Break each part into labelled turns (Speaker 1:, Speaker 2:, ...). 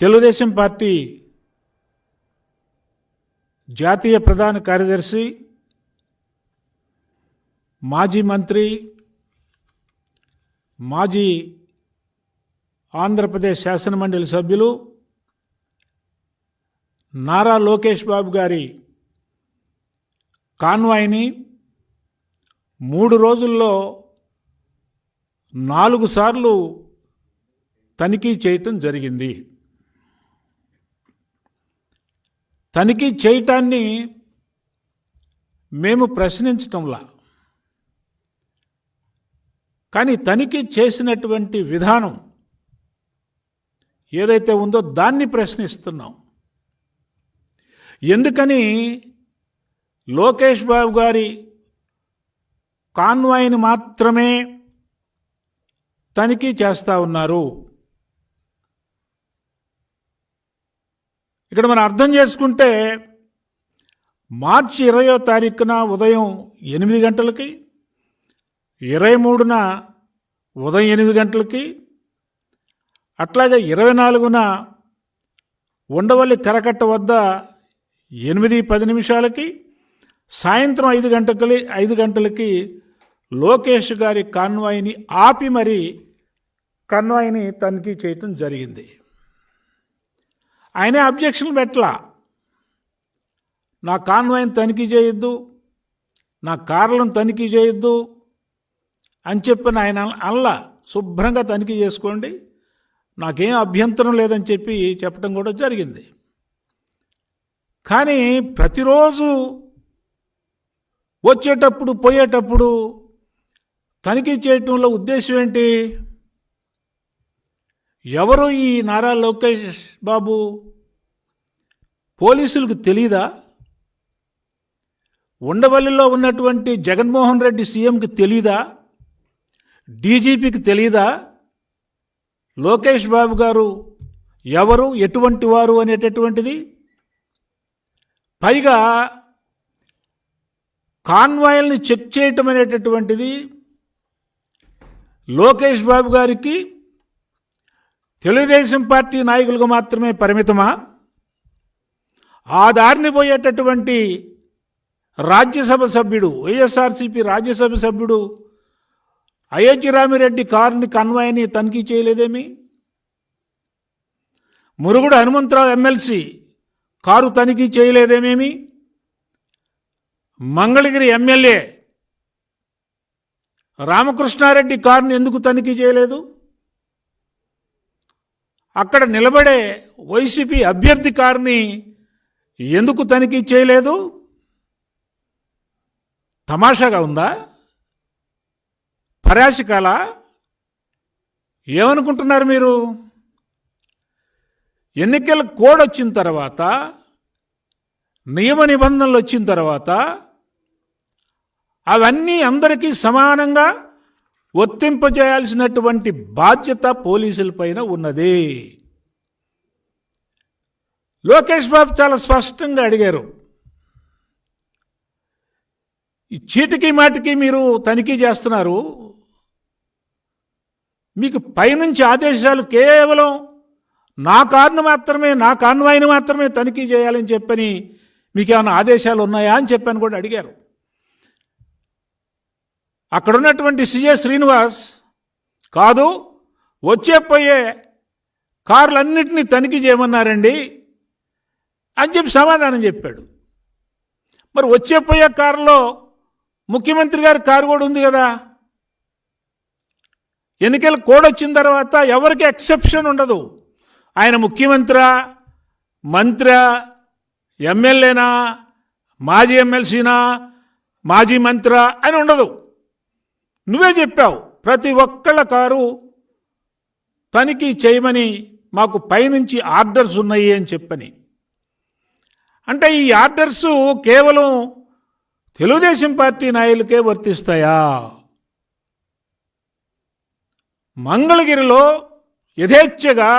Speaker 1: Telugu Desam party జాతీయ ప్రధాన కార్యదర్శి మాజీ మంత్రి మాజీ ఆంధ్రప్రదేశ్ శాసనమండలి సభ్యులు నారా లోకేష్ బాబు గారి కాన్వాయ్ని మూడు రోజుల్లో నాలుగు సార్లు తనిఖీ చేయటం జరిగింది. తనిఖీ చేయటాన్ని మేము ప్రశ్నించటంలా. కానీ తనిఖీ చేసినటువంటి విధానం ఏదైతే ఉందో దాన్ని ప్రశ్నిస్తున్నాం. ఎందుకని లోకేష్ బాబు గారి కాన్వాయిని మాత్రమే తనిఖీ చేస్తూ ఉన్నారు? ఇక్కడ మనం అర్థం చేసుకుంటే మార్చి ఇరవయో తారీఖున ఉదయం ఎనిమిది గంటలకి ఇరవై మూడున ఉదయం ఎనిమిది గంటలకి అట్లాగే ఇరవై నాలుగున ఉండవల్లి కరకట్ట వద్ద ఎనిమిది పది నిమిషాలకి సాయంత్రం ఐదు గంటలకి ఐదు గంటలకి లోకేష్ గారి కాన్వాయిని ఆపి మరి కన్వాయిని తనిఖీ చేయటం జరిగింది. ఆయనే అబ్జెక్షన్ పెట్టలా. నా కాన్వాయిని తనిఖీ చేయొద్దు నా కార్లను తనిఖీ చేయొద్దు అని చెప్పిన ఆయన అల్లా శుభ్రంగా తనిఖీ చేసుకోండి నాకేం అభ్యంతరం లేదని చెప్పి చెప్పడం కూడా జరిగింది. కానీ ప్రతిరోజు వచ్చేటప్పుడు పోయేటప్పుడు తనిఖీ చేయటంలో ఉద్దేశం ఏంటి? ఎవరు ఈ నారా లోకేష్ బాబు? పోలీసులకు తెలీదా? ఉండవల్లిలో ఉన్నటువంటి జగన్మోహన్ రెడ్డి సీఎంకి తెలీదా? డీజీపీకి తెలీదా? లోకేష్ బాబు గారు ఎవరు ఎటువంటి వారు అనేటటువంటిది? పైగా కాన్వాయిల్ని చెక్ చేయటం అనేటటువంటిది లోకేష్ బాబు గారికి తెలుగుదేశం పార్టీ నాయకులకు మాత్రమే పరిమితమా? ఆ దారిని పోయేటటువంటి రాజ్యసభ సభ్యుడు వైఎస్ఆర్సీపీ రాజ్యసభ సభ్యుడు అయోధ్య రామిరెడ్డి కారుని కన్వాయ్ని తనిఖీ చేయలేదేమి? మురుగుడు హనుమంతరావు ఎమ్మెల్సీ కారు తనిఖీ చేయలేదేమేమి? మంగళగిరి ఎమ్మెల్యే రామకృష్ణారెడ్డి కారుని ఎందుకు తనిఖీ చేయలేదు? అక్కడ నిలబడే వైసీపీ అభ్యర్థి కారుని ఎందుకు తనిఖీ చేయలేదు? తమాషాగా ఉందా? పరాశికాల? ఏమనుకుంటున్నారు మీరు? ఎన్నికల కోడ్ వచ్చిన తర్వాత నియమ నిబంధనలు వచ్చిన తర్వాత అవన్నీ అందరికీ సమానంగా వర్తింపజేయాల్సినటువంటి బాధ్యత పోలీసుల పైన ఉన్నది. లోకేష్ బాబు చాలా స్పష్టంగా అడిగారు. ఈ చీటికి మాటికి మీరు తనిఖీ చేస్తున్నారు. మీకు పైనుంచి ఆదేశాలు కేవలం నా కారును మాత్రమే నా కాన్వాయిని మాత్రమే తనిఖీ చేయాలని చెప్పని మీకు ఏమైనా ఆదేశాలు ఉన్నాయా అని చెప్పని కూడా అడిగారు. అక్కడున్నటువంటి సిజే శ్రీనివాస్ కాదు వచ్చే పోయే కార్లన్నింటినీ తనిఖీ చేయమన్నారండి అని చెప్పి సమాధానం చెప్పాడు. మరి వచ్చే పోయే కారులో ముఖ్యమంత్రి గారి కారు కూడా ఉంది కదా. ఎన్నికల కోడ్ వచ్చిన తర్వాత ఎవరికి ఎక్సెప్షన్ ఉండదు. ఆయన ముఖ్యమంత్రి మంత్రి ఎమ్మెల్యేనా మాజీ ఎమ్మెల్సీనా మాజీ మంత్రి అని ఉండదు. నువ్వే చెప్పావు ప్రతి ఒక్కళ్ళ కారు తనిఖీ చేయమని మాకు పైనుంచి ఆర్డర్స్ ఉన్నాయి అని చెప్పని. అంటే ఈ ఆర్డర్స్ కేవలం తెలుగుదేశం పార్టీ నాయకులకే వర్తిస్తాయా? మంగళగిరిలో యథేచ్ఛగా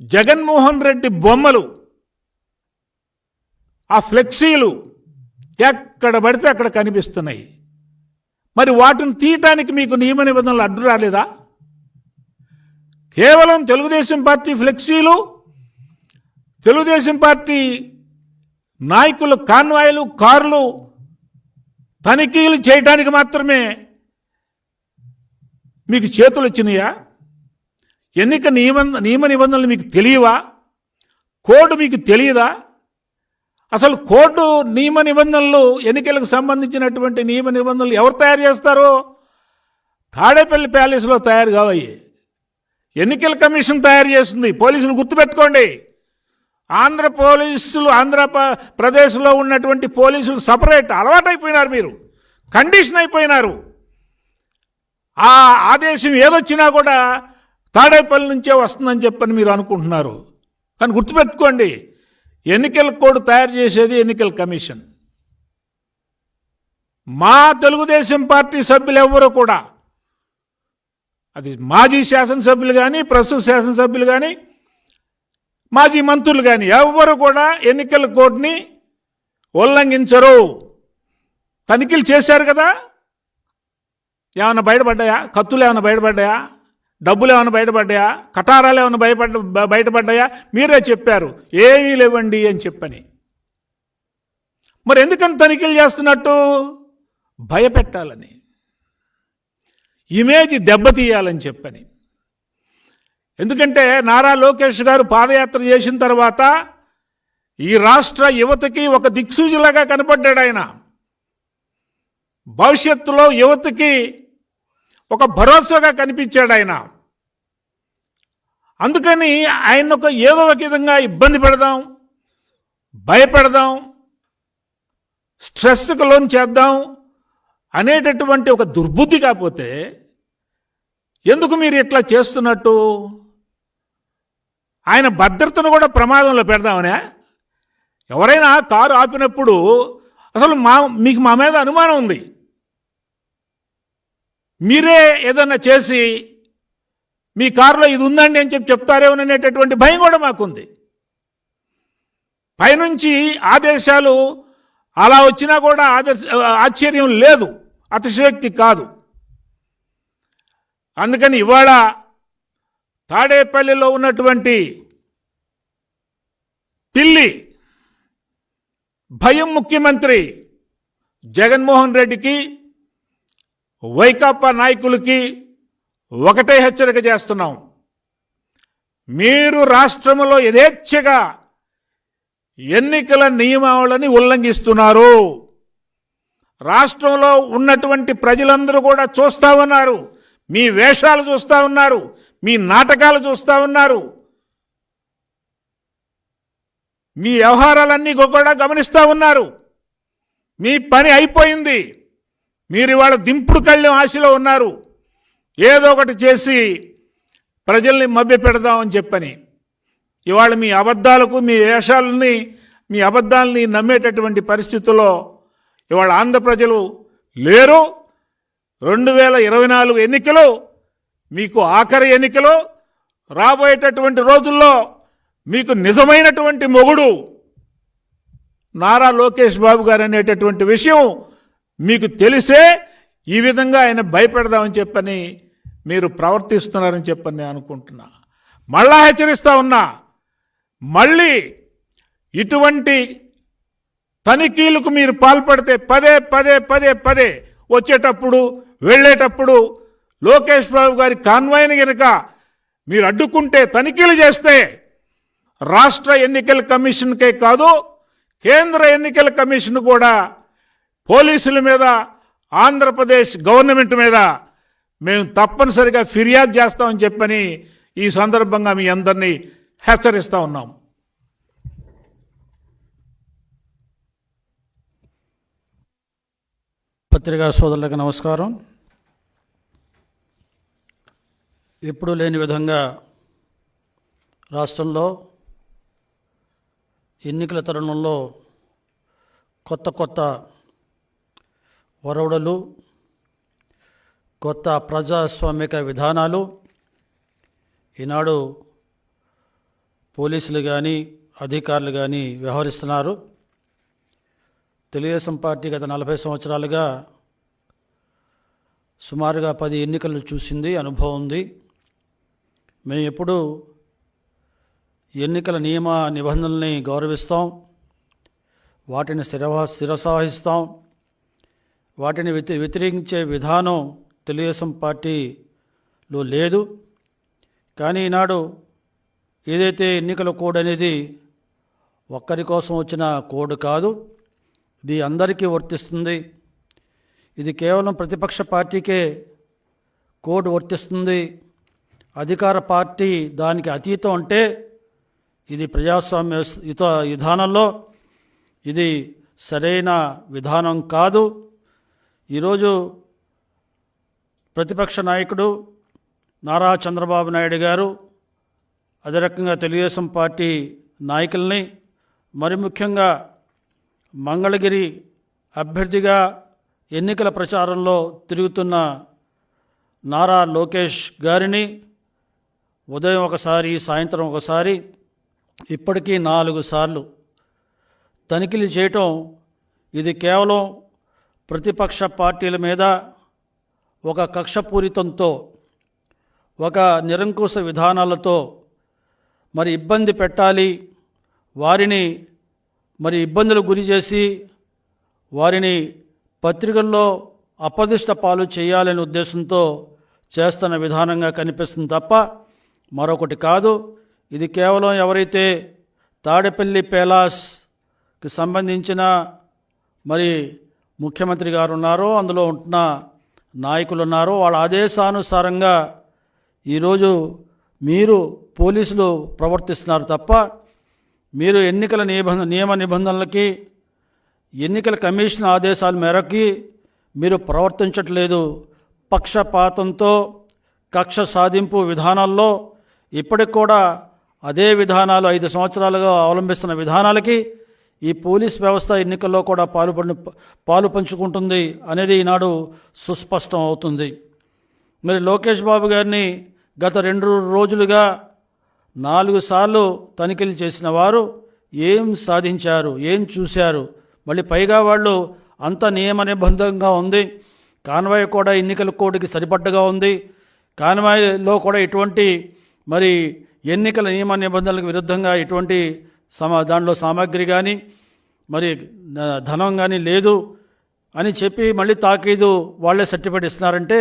Speaker 1: జగన్మోహన్ రెడ్డి బొమ్మలు ఆ ఫ్లెక్సీలు ఎక్కడ పడితే అక్కడ కనిపిస్తున్నాయి. మరి వాటిని తీయటానికి మీకు నియమ నిబంధనలు అడ్డు రాలేదా? కేవలం తెలుగుదేశం పార్టీ ఫ్లెక్సీలు తెలుగుదేశం పార్టీ నాయకులు కాన్వాయిలు కార్లు తనిఖీలు చేయటానికి మాత్రమే మీకు చేతులు వచ్చినాయా? ఎన్నిక నియమ నియమ నిబంధనలు మీకు తెలియవా? కోడ్ మీకు తెలియదా? అసలు కోర్టు నియమ నిబంధనలు ఎన్నికలకు సంబంధించినటువంటి నియమ నిబంధనలు ఎవరు తయారు చేస్తారో? తాడేపల్లి ప్యాలెస్లో తయారు కావయ్యి. ఎన్నికల కమిషన్ తయారు చేస్తుంది. పోలీసులు గుర్తుపెట్టుకోండి. ఆంధ్ర పోలీసులు ఆంధ్ర ప్రదేశ్లో ఉన్నటువంటి పోలీసులు సపరేట్ అలవాటైపోయినారు మీరు. కండిషన్ అయిపోయినారు. ఆ ఆదేశం ఏదొచ్చినా కూడా తాడేపల్లి నుంచే వస్తుందని చెప్పని మీరు అనుకుంటున్నారు. కానీ గుర్తుపెట్టుకోండి. ఎన్నికల కోడ్ తయారు చేసేది ఎన్నికల కమిషన్. మా తెలుగుదేశం పార్టీ సభ్యులు ఎవ్వరూ కూడా అది మాజీ శాసనసభ్యులు కానీ ప్రస్తుత శాసనసభ్యులు కానీ మాజీ మంత్రులు కానీ ఎవ్వరు కూడా ఎన్నికల కోడ్ని ఉల్లంఘించరు. తనిఖీలు చేశారు కదా? ఏమైనా బయటపడ్డాయా? కత్తులు ఏమైనా బయటపడ్డాయా? డబ్బులు ఏమైనా బయటపడ్డాయా? కటారాలు ఏమైనా భయపడ్డ బయటపడ్డాయా? మీరే చెప్పారు. ఏమీ లేవండి అని చెప్పని. మరి ఎందుకని తనిఖీలు చేస్తున్నట్టు? భయపెట్టాలని. ఇమేజ్ దెబ్బతీయాలని చెప్పని. ఎందుకంటే నారా లోకేష్ గారు పాదయాత్ర చేసిన తర్వాత ఈ రాష్ట్ర యువతకి ఒక దిక్సూచిలాగా కనపడ్డాడు ఆయన. భవిష్యత్తులో యువతకి ఒక భరోసాగా కనిపించాడు ఆయన. అందుకని ఆయన ఒక ఏదో ఒక విధంగా ఇబ్బంది పెడదాం భయపెడదాం స్ట్రెస్కి లోన్ చేద్దాం అనేటటువంటి ఒక దుర్బుద్ధి కాకపోతే ఎందుకు మీరు ఇట్లా చేస్తున్నట్టు? ఆయన భద్రతను కూడా ప్రమాదంలో పెడదామనే? ఎవరైనా కారు ఆపినప్పుడు అసలు మా మీకు మా మీద అనుమానం ఉంది. మీరే ఏదన్నా చేసి మీ కారులో ఇది ఉందండి అని చెప్పి చెప్తారేమోననేటటువంటి భయం కూడా మాకుంది. పైనుంచి ఆదేశాలు అలా వచ్చినా కూడా ఆదర్శ ఆశ్చర్యం లేదు. అతిశయోక్తి కాదు. అందుకని ఇవాళ తాడేపల్లిలో ఉన్నటువంటి పిల్లి భయం ముఖ్యమంత్రి జగన్మోహన్ రెడ్డికి వైకాపా నాయకులకి ఒకటే హెచ్చరిక చేస్తున్నాం. మీరు రాష్ట్రంలో యథేచ్ఛగా ఎన్నికల నియమావళిని ఉల్లంఘిస్తున్నారు. రాష్ట్రంలో ఉన్నటువంటి ప్రజలందరూ కూడా చూస్తా ఉన్నారు. మీ వేషాలు చూస్తా ఉన్నారు. మీ నాటకాలు చూస్తా ఉన్నారు. మీ వ్యవహారాలన్నీ కూడా గమనిస్తూ ఉన్నారు. మీ పని అయిపోయింది. మీరు ఇవాళ దింపుడు కళ్ళెం ఆశలో ఉన్నారు. ఏదో ఒకటి చేసి ప్రజల్ని మభ్య పెడదామని చెప్పని ఇవాళ మీ అబద్ధాలకు మీ వేషాలని మీ అబద్ధాలని నమ్మేటటువంటి పరిస్థితుల్లో ఇవాళ ఆంధ్ర ప్రజలు లేరు. రెండు వేల ఇరవై నాలుగు ఎన్నికలు మీకు ఆఖరి ఎన్నికలు రాబోయేటటువంటి రోజుల్లో మీకు నిజమైనటువంటి మొగుడు నారా లోకేష్ బాబు గారు అనేటటువంటి విషయం మీకు తెలిసే ఈ విధంగా ఆయన భయపెడదామని చెప్పని మీరు ప్రవర్తిస్తున్నారని చెప్పని నేను అనుకుంటున్నా. మళ్ళా హెచ్చరిస్తా ఉన్నా మళ్ళీ ఇటువంటి తనిఖీలకు మీరు పాల్పడితే పదే పదే పదే పదే వచ్చేటప్పుడు వెళ్ళేటప్పుడు లోకేష్ బాబు గారి కాన్వాయిని గనక మీరు అడ్డుకుంటే తనిఖీలు చేస్తే రాష్ట్ర ఎన్నికల కమిషన్కే కాదు కేంద్ర ఎన్నికల కమిషన్ కూడా పోలీసుల మీద ఆంధ్రప్రదేశ్ గవర్నమెంట్ మీద మేము తప్పనిసరిగా ఫిర్యాదు చేస్తామని చెప్పని ఈ సందర్భంగా మీ అందరినీ హెచ్చరిస్తూ ఉన్నాం.
Speaker 2: పత్రికా సోదరులకు నమస్కారం. ఎప్పుడూ లేని విధంగా రాష్ట్రంలో ఎన్నికల తరుణంలో కొత్త కొత్త ఒరవడలు కొత్త ప్రజాస్వామిక విధానాలు ఈనాడు పోలీసులు కానీ అధికారులు కానీ వ్యవహరిస్తున్నారు. తెలుగుదేశం పార్టీ గత నలభై సంవత్సరాలుగా సుమారుగా పది ఎన్నికలు చూసింది అనుభవం ఉంది. మేము ఎప్పుడు ఎన్నికల నియమ నిబంధనల్ని గౌరవిస్తాం వాటిని స్థిరవా స్థిరసాహిస్తాం. వాటిని వ్యతి వ్యతిరేకించే విధానం తెలుగుదేశం పార్టీలో లేదు. కానీ ఈనాడు ఏదైతే ఎన్నికల కోడ్ అనేది ఒక్కరి కోసం వచ్చిన కోడ్ కాదు ఇది అందరికీ వర్తిస్తుంది. ఇది కేవలం ప్రతిపక్ష పార్టీకే కోడ్ వర్తిస్తుంది. అధికార పార్టీ దానికి అతీతం అంటే ఇది ప్రజాస్వామ్య ఇత విధానంలో ఇది సరైన విధానం కాదు. ఈరోజు ప్రతిపక్ష నాయకుడు నారా చంద్రబాబు నాయుడు గారు అదే రకంగా తెలుగుదేశం పార్టీ నాయకుల్ని మరి ముఖ్యంగా మంగళగిరి అభ్యర్థిగా ఎన్నికల ప్రచారంలో తిరుగుతున్న నారా లోకేష్ గారిని ఉదయం ఒకసారి సాయంత్రం ఒకసారి ఇప్పటికీ నాలుగు సార్లు తనిఖీలు చేయటం ఇది కేవలం ప్రతిపక్ష పార్టీల మీద ఒక కక్షపూరితంతో ఒక నిరంకుశ విధానాలతో మరి ఇబ్బంది పెట్టాలి వారిని మరి ఇబ్బందులు గురి చేసి వారిని పత్రికల్లో అపదిష్ట పాలు చేయాలనే ఉద్దేశంతో చేస్తున్న విధానంగా కనిపిస్తుంది తప్ప మరొకటి కాదు. ఇది కేవలం ఎవరైతే తాడేపల్లి పేలాస్కి సంబంధించిన మరి ముఖ్యమంత్రి గారు ఉన్నారో అందులో ఉంటున్న నాయకులు ఉన్నారో వాళ్ళ ఆదేశానుసారంగా ఈరోజు మీరు పోలీసులు ప్రవర్తిస్తున్నారు తప్ప మీరు ఎన్నికల నిబంధన నియమ నిబంధనలకి ఎన్నికల కమిషన్ ఆదేశాల మేరకి మీరు ప్రవర్తించట్లేదు. పక్షపాతంతో కక్ష సాధింపు విధానాల్లో ఇప్పటికి కూడా అదే విధానాలు ఐదు సంవత్సరాలుగా అవలంబిస్తున్న విధానాలకి ఈ పోలీస్ వ్యవస్థ ఎన్నికల్లో కూడా పాలు పాలు పంచుకుంటుంది అనేది ఈనాడు సుస్పష్టం అవుతుంది. మరి లోకేష్ బాబు గారిని గత రెండు రోజులుగా నాలుగు సార్లు తనిఖీలు చేసిన వారు ఏం సాధించారు ఏం చూశారు? మళ్ళీ పైగా వాళ్ళు అంత నియమ నిబంధంగా ఉంది. కాన్వాయ్ కూడా ఎన్నికల కోడ్కి సరిపడ్డగా ఉంది. కాన్వాయ్లో కూడా ఎటువంటి మరి ఎన్నికల నియమ నిబంధనలకు విరుద్ధంగా ఎటువంటి సమా దాంట్లో సామాగ్రి కానీ మరి ధనం కానీ లేదు అని చెప్పి మళ్ళీ తాకీదు వాళ్ళే సర్టిఫికేట్ ఇస్తున్నారంటే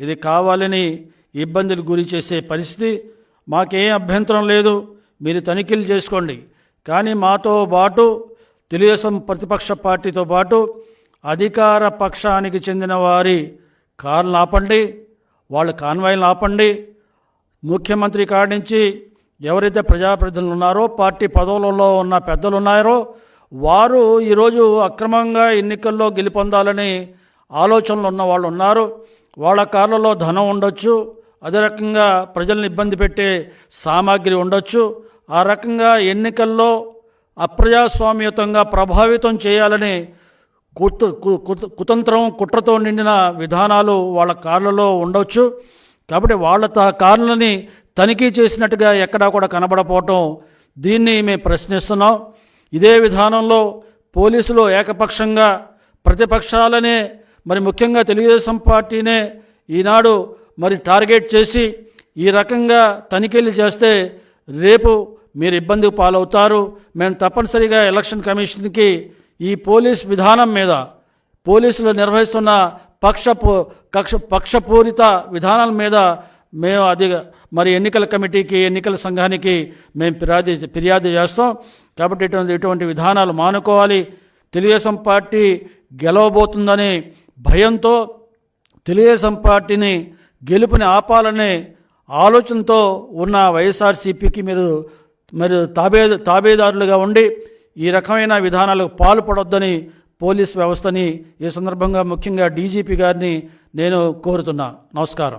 Speaker 2: ఇది కావాలని ఇబ్బందులు గురి చేసే పరిస్థితి. మాకేం అభ్యంతరం లేదు. మీరు తనిఖీలు చేసుకోండి. కానీ మాతో పాటు తెలుగుదేశం ప్రతిపక్ష పార్టీతో పాటు అధికార పక్షానికి చెందిన వారి కార్లు ఆపండి. వాళ్ళ కాన్వాయిలు ఆపండి. ముఖ్యమంత్రి కాడి నుంచి ఎవరైతే ప్రజాప్రతినిధులు ఉన్నారో పార్టీ పదవులలో ఉన్న పెద్దలు ఉన్నారో వారు ఈరోజు అక్రమంగా ఎన్నికల్లో గెలుపొందాలని ఆలోచనలు ఉన్న వాళ్ళు ఉన్నారు. వాళ్ళ కార్లలో ధనం ఉండొచ్చు. అదే రకంగా ప్రజలను ఇబ్బంది పెట్టే సామాగ్రి ఉండొచ్చు. ఆ రకంగా ఎన్నికల్లో అప్రజాస్వామ్యతంగా ప్రభావితం చేయాలని కుత కు- కుత- కుతంత్రం కుట్రతో నిండిన విధానాలు వాళ్ళ కార్లలో ఉండొచ్చు. కాబట్టి వాళ్ళ కార్లని తనిఖీ చేసినట్టుగా ఎక్కడా కూడా కనబడపోవటం దీన్ని మేము ప్రశ్నిస్తున్నాం. ఇదే విధానంలో పోలీసులు ఏకపక్షంగా ప్రతిపక్షాలనే మరి ముఖ్యంగా తెలుగుదేశం పార్టీనే ఈనాడు మరి టార్గెట్ చేసి ఈ రకంగా తనిఖీలు చేస్తే రేపు మీరు ఇబ్బందికి పాలవుతారు. మేము తప్పనిసరిగా ఎలక్షన్ కమిషన్కి ఈ పోలీస్ విధానం మీద పోలీసులు నిర్వహిస్తున్న పక్ష కక్ష పక్షపూరిత విధానాల మీద మేము అది మరి ఎన్నికల కమిటీకి ఎన్నికల సంఘానికి మేము ఫిర్యాదు ఫిర్యాదు చేస్తాం. కాబట్టి ఇటువంటి ఇటువంటి విధానాలు మానుకోవాలి. తెలుగుదేశం పార్టీ గెలవబోతుందనే భయంతో తెలుగుదేశం పార్టీని గెలుపుని ఆపాలనే ఆలోచనతో ఉన్న వైఎస్ఆర్సీపీకి మీరు మీరు తాబే తాబేదారులుగా ఉండి ఈ రకమైన విధానాలకు పాల్పడొద్దని పోలీస్ వ్యవస్థని ఈ సందర్భంగా ముఖ్యంగా డీజీపీ గారిని నేను కోరుతున్నా. నమస్కారం.